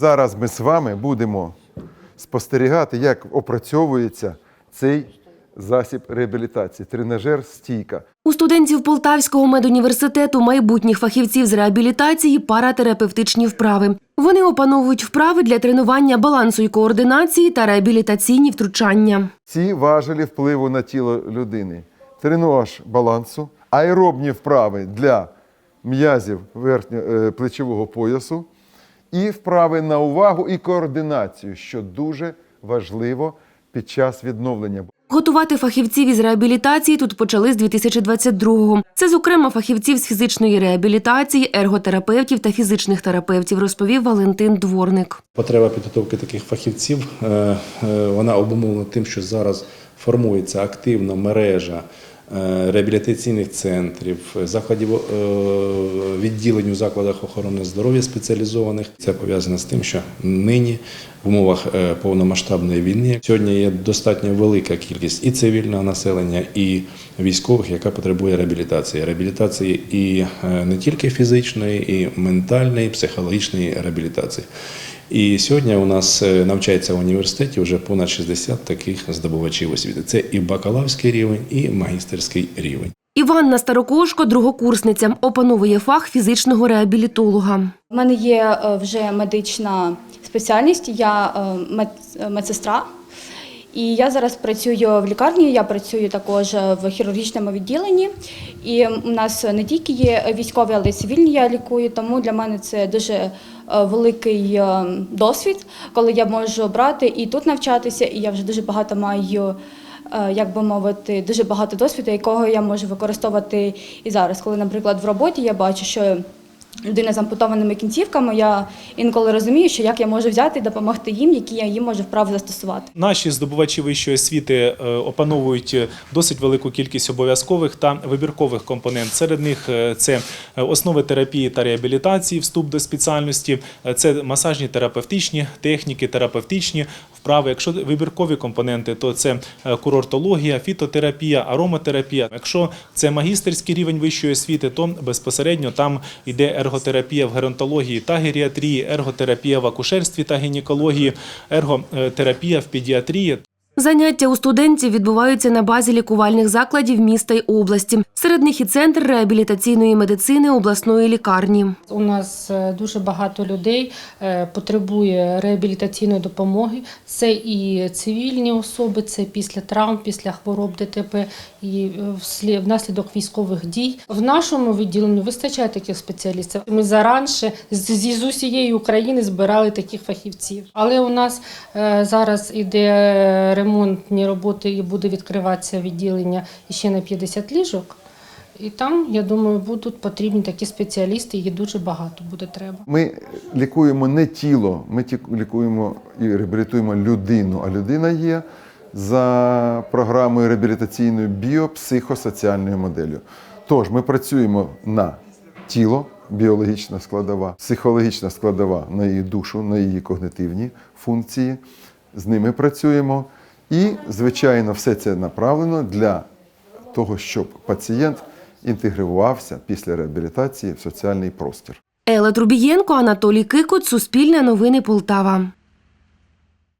Зараз ми з вами будемо спостерігати, як опрацьовується цей засіб реабілітації. Тренажер стійка. У студентів Полтавського медуніверситету майбутніх фахівців з реабілітації паратерапевтичні вправи. Вони опановують вправи для тренування балансу і координації та реабілітаційні втручання. Ці важелі впливу на тіло людини. Тренуваж балансу, аеробні вправи для м'язів верхньо- плечового поясу і вправи на увагу і координацію, що дуже важливо під час відновлення. Готувати фахівців із реабілітації тут почали з 2022-го. Це, зокрема, фахівців з фізичної реабілітації, ерготерапевтів та фізичних терапевтів, розповів Валентин Дворник. Потреба підготовки таких фахівців е, е, вона обумовлена тим, що зараз формується активно мережа е, реабілітаційних центрів, закладів відділень у закладах охорони здоров'я спеціалізованих. Це пов'язано з тим, що нині в умовах е, повномасштабної війни сьогодні є достатньо велика кількість і цивільного населення, і військових, яка потребує реабілітації. Реабілітації і е, не тільки фізичної, і ментальної, і психологічної реабілітації. І сьогодні у нас е, навчається в університеті вже понад 60 таких здобувачів освіти. Це і бакалаврський рівень, і магістерський рівень. Іванна Старокошко, другокурсниця, опановує фах фізичного реабілітолога. У мене є е, вже медична спеціальність, я е, медсестра. І я зараз працюю в лікарні, я працюю також в хірургічному відділенні. І у нас не тільки є військові, але й цивільні я лікую, тому для мене це дуже е, великий досвід, коли я можу брати і тут навчатися, і я вже дуже багато маю. Е, Як би мовити, дуже багато досвіду, якого я можу використовувати і зараз. Коли, наприклад, в роботі я бачу, що людина з ампутованими кінцівками, я інколи розумію, що як я можу взяти і допомогти їм, які я їм можу вправи застосувати. Наші здобувачі вищої освіти е, опановують е, досить велику кількість обов'язкових та вибіркових компонент. Серед них е, це основи терапії та реабілітації, вступ до спеціальності, це масажні терапевтичні техніки, терапевтичні вправи. Якщо вибіркові компоненти, то це курортологія, фітотерапія, ароматерапія. Якщо це магістерський рівень вищої освіти, то безпосередньо там йде ерготерапія в геронтології та геріатрії, ерготерапія в акушерстві та гінекології, ерготерапія в педіатрії. Заняття у студентів відбуваються на базі лікувальних закладів міста й області. Серед них і центр реабілітаційної медицини обласної лікарні. У нас е, дуже багато людей е, потребує реабілітаційної допомоги. Це і цивільні особи, це після травм, після хвороб ДТП і е, внаслідок військових дій. В нашому відділенні вистачає таких спеціалістів. Ми заранше з усієї України збирали таких фахівців. Але у нас зараз іде ремонтні роботи і буде відкриватися відділення ще на 50 ліжок. І там, я думаю, будуть потрібні такі спеціалісти, їх дуже багато буде треба. Ми лікуємо не тіло, ми лікуємо і реабілітуємо людину. А людина є за програмою реабілітаційною біопсихосоціальною моделлю. Тож ми працюємо на тіло, біологічна складова, психологічна складова на її душу, на її когнитивні функції. З ними працюємо. І, звичайно, все це направлено для того, щоб пацієнт інтегрувався після реабілітації в соціальний простір. Елла Трубієнко, Анатолій Кикот, Суспільне новини Полтава.